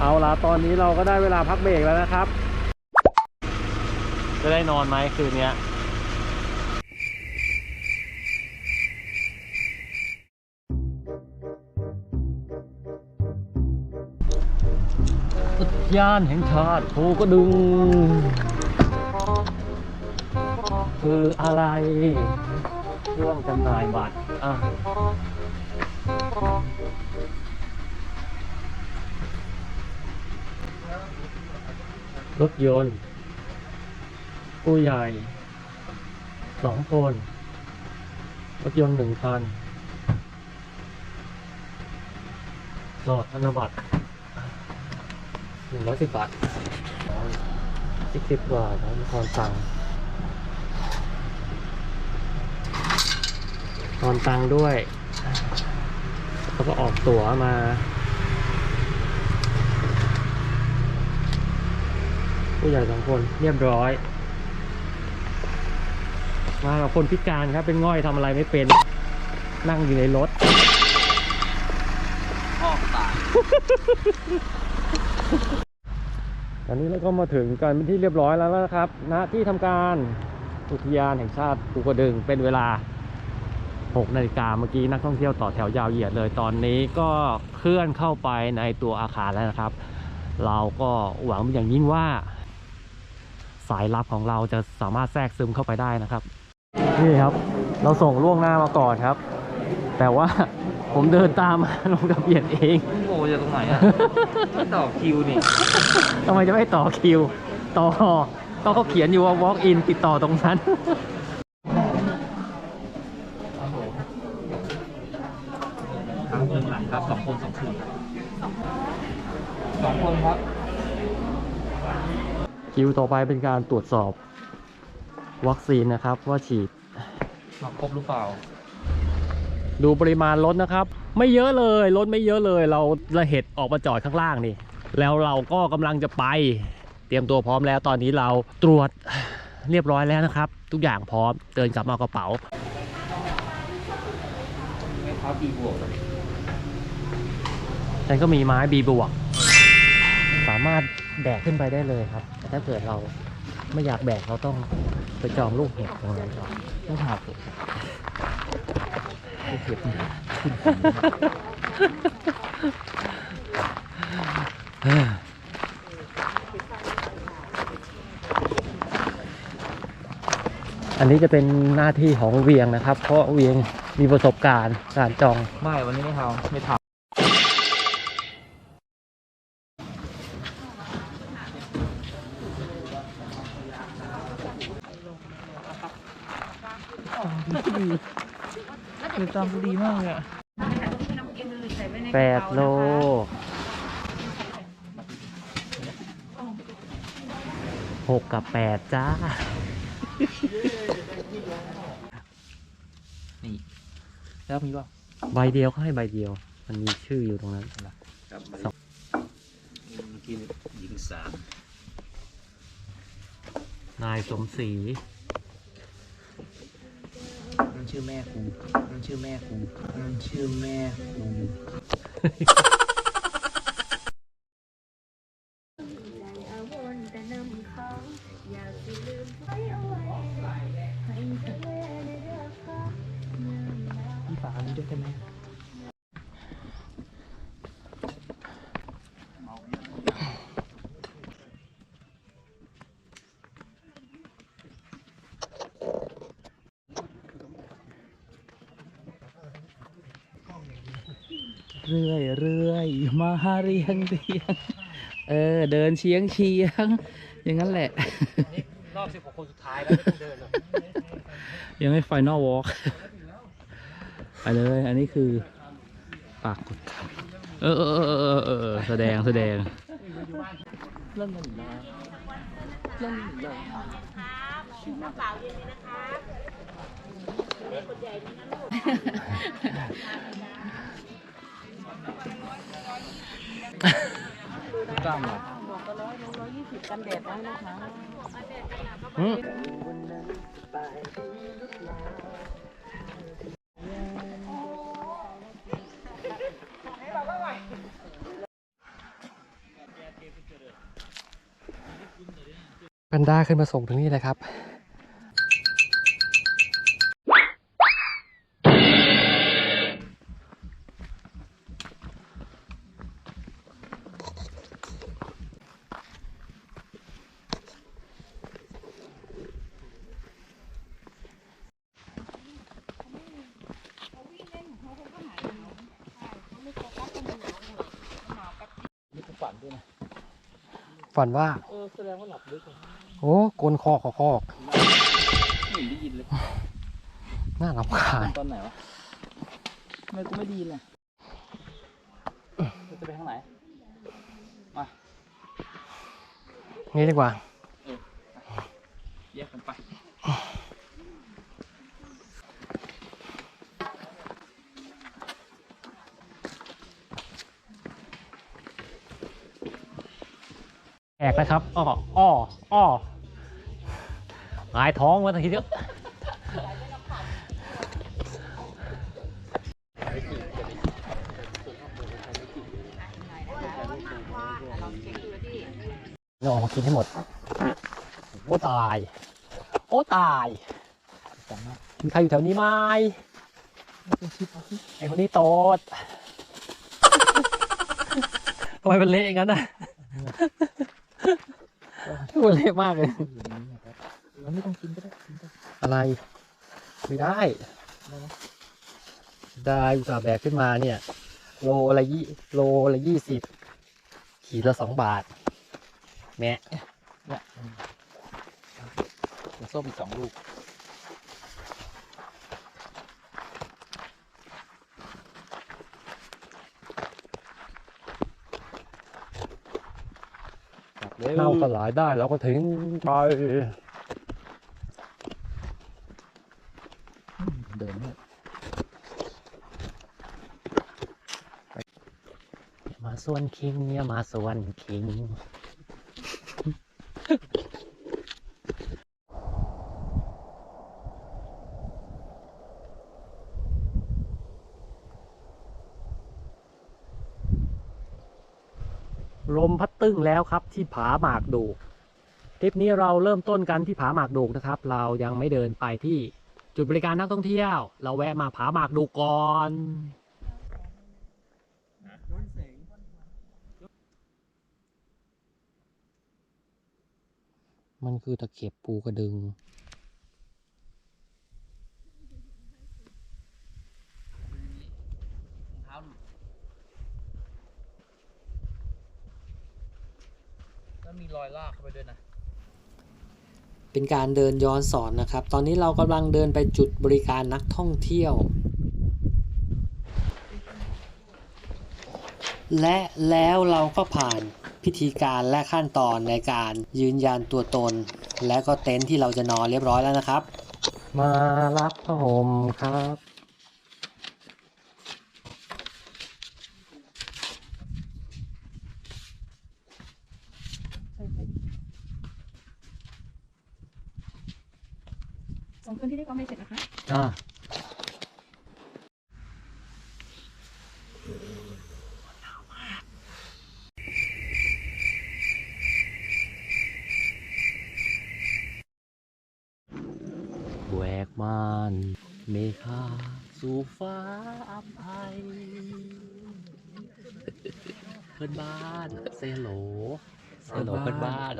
เอาละตอนนี้เราก็ได้เวลาพักเบรกแล้วนะครับ จะได้นอนไหมคืนนี้ยอุทยานแห่งชาติภูกระดึง คืออะไรช่วงจำหน่ายบัตรอะ รถยนต์ ผู้ใหญ่สองคน รถยนต์หนึ่งคันหลอดธนบัตรหนึ่งร้อยสิบบาทสิบสิบบาทนะทอนตังค์ทอนตังด้วย แล้วก็ออกตั๋วมา ผู้ใหญ่สองคนเรียบร้อย มากับคนพิการครับเป็นง่อยทำอะไรไม่เป็น นั่งอยู่ในรถพ่อตายตอนนี้เราก็มาถึงกันเป็นที่เรียบร้อยแล้วนะครับณที่ทำการอุทยานแห่งชาติภูกระดึงเป็นเวลา 6 นาฬิกาเมื่อกี้นักท่องเที่ยวต่อแถวยาวเหยียดเลย ตอนนี้ก็เคลื่อนเข้าไปในตัวอาคารแล้วนะครับ เราก็หวังเป็นอย่างยิ่งว่า สายลับของเราจะสามารถแทรกซึมเข้าไปได้นะครับ นี่ครับ เราส่งล่วงหน้ามาก่อนครับ แต่ว่าผมเดินตามมาลงทะเบียนเองโอ้จะตรงไหนอะไม่ต่อคิวนี่ทำไมจะไม่ต่อคิว ต่อก็เขาเขียนอยู่ว่า walk in ติดต่อตรงนั้นทางเมืองหลังครับสองคนสองคืนสองคนครับ คิวต่อไปเป็นการตรวจสอบวัคซีนนะครับ ว่าฉีดมาครบหรือเปล่า ดูปริมาณรถนะครับ ไม่เยอะเลยรถไม่เยอะเลย เราระเหตุออกมาจอดข้างล่างนี่ แล้วเราก็กำลังจะไป เตรียมตัวพร้อมแล้วตอนนี้เราตรวจเรียบร้อยแล้วนะครับ ทุกอย่างพร้อมเดินกลับมาเอากระเป๋าไม่เท้าตีบวกเลยฉันก็มีไม้บีบวก สามารถแบกขึ้นไปได้เลยครับแต่ ถ้าเกิดเราไม่อยากแบกเราต้องไปจองลูกเห็บตรงนั้นก่อนไม่หาผมไม่เก็บอันนี้จะเป็นหน้าที่ของเวียงนะครับ เพราะเวียงมีประสบการณ์การจอง ไม่ วันนี้ไม่ทำไม่ท คือตามดีมากเลยอะแปดโล หกกับแปดจ้า นี่ แล้วมีป่ะใบเดียวเขาให้ใบเดียว มันมีชื่ออยู่ตรงนั้นกับสองเมื่อกี้หญิงสามนายสมศรี นั่นชื่อแม่กูนั่นชื่อ เรื่อยเรื่อยมาเรียงเรียงเออ เดินเชียงเชียง อย่างนั้นแหละ รอบ16คนสุดท้ายแล้วไม่ต้องเดินหรอกยังไม่ final walk ไปเลย อันนี้คือปากกดคำเออเออเออเออเออเออแสดงแสดงเริ่มกันอีกแล้วเริ่มอีกแล้วกล้ ตั้มเหรอบอกก็ร้อยร้อยยี่สิบกันแดดไว้นะคะอืมแพนด้าขึ้นมาส่งถึงนี่เลยครับ ด้วยนะฝันว่า เออแสดงว่าหลับลึกเลยโอ้กลนคอขอคอกไม่เห็นได้ยินเลย น่ารำคาญตอนไหนวะทำไมกูไม่ไดีเลยเราจะไปทางไหน มา งี้ดีกว่า แยกกันไป แอกนะครับอ้ออ้ออ้อหงายท้องมาทีเดียวเราออกมากินให้หมด โอ้ตาย โอ้ตายมีใครอยู่แถวนี้ไหมไอคนนี้โตดทำไมมันเละอย่างนั้นน่ะ มันเละมากเลยเราไม่ต้องกินก็ได้กินก็ได้อะไรไม่ได้ ได้อุตส่าห์แบกขึ้นมาเนี่ย โลละยี่โลละยี่สิบขีดละสองบาทแม่เนี่ยเดี๋ยวส้มอีกสองลูก เน่าสลายได้เราก็ทิ้งไปเดินมาส่วนคิงเนี่ยมาส่วนคิง ลมพัดตึ้งแล้วครับที่ผาหมากดูกทริปนี้เราเริ่มต้นกันที่ผาหมากดูกนะครับ เรายังไม่เดินไปที่จุดบริการนักท่องเที่ยว เราแวะมาผาหมากดูกก่อนมันคือตะเข็บปูกระดึง เท้าหลุด แล้วมีรอยลากเข้าไปด้วยนะ เป็นการเดินย้อนสอนนะครับ ตอนนี้เรากำลังเดินไปจุดบริการนักท่องเที่ยว และแล้วเราก็ผ่านพิธีการและขั้นตอนในการยืนยันตัวตน และก็เต็นท์ที่เราจะนอนเรียบร้อยแล้วนะครับ มารับผ้าห่มครับ สองคนที่ได้ก็ไม่เสร็จนะคะอ่าแหวกม่านเมฆาสู่ฟ้าอัมภัยเพื่อนบ้านเซโลเซโลเพื่อนบ้าน